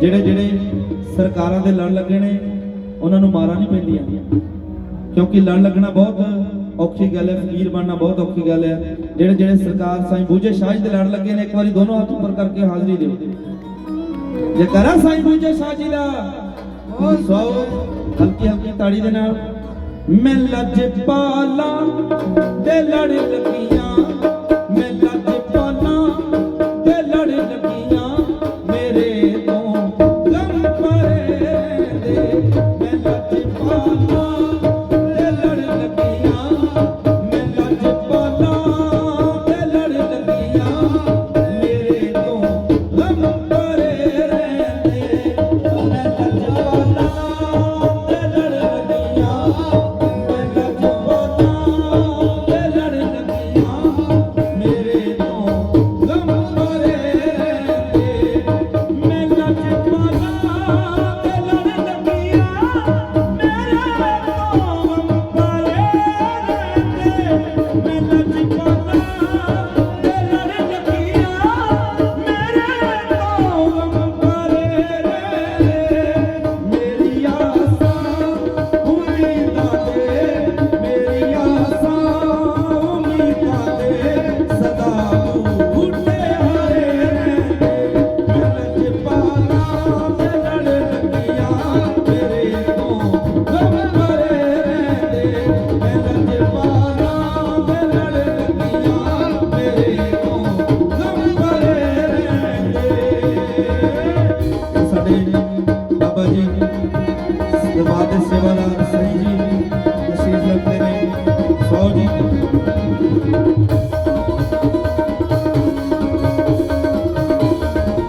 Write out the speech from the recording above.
ਜਿਹੜੇ ਜਿਹੜੇ ਸਰਕਾਰਾਂ ਦੇ ਲੜ ਲੱਗੇ ਨੇ, ਉਹਨਾਂ ਨੂੰ ਮਾਰਾਂ ਨਹੀਂ ਪੈਂਦੀਆਂ। ਕਿਉਂਕਿ ਲੜ ਲੱਗਣਾ ਬਹੁਤ ਔਖੀ ਗੱਲ ਹੈ, ਫਕੀਰ ਬਣਨਾ ਬਹੁਤ ਔਖੀ ਗੱਲ ਹੈ। ਜਿਹੜੇ ਜਿਹੜੇ ਸਰਕਾਰ ਸਾਈਂ ਬੂਝੇ ਸ਼ਾਹ ਦੇ ਲੜ ਲੱਗੇ ਨੇ, ਇੱਕ ਵਾਰੀ ਦੋਨੋਂ ਹੱਥ ਉੱਪਰ ਕਰਕੇ ਹਾਜ਼ਰੀ ਦਿਓ। ਜੇ ਕਰਾਂ ਸਾਈਂ ਬੂਝੇ ਸ਼ਾਹ ਜੀ ਦਾ ਬਹੁਤ ਸੋ ਹਲਕੀ ਹਲਕੀ ਤਾੜੀ ਦੇ ਨਾਲ, ਮੈਂ ਲੱਜ ਪਾਲਾ ਦੇ ਲੜ ਲੱਗੀ the Vadis Sivana.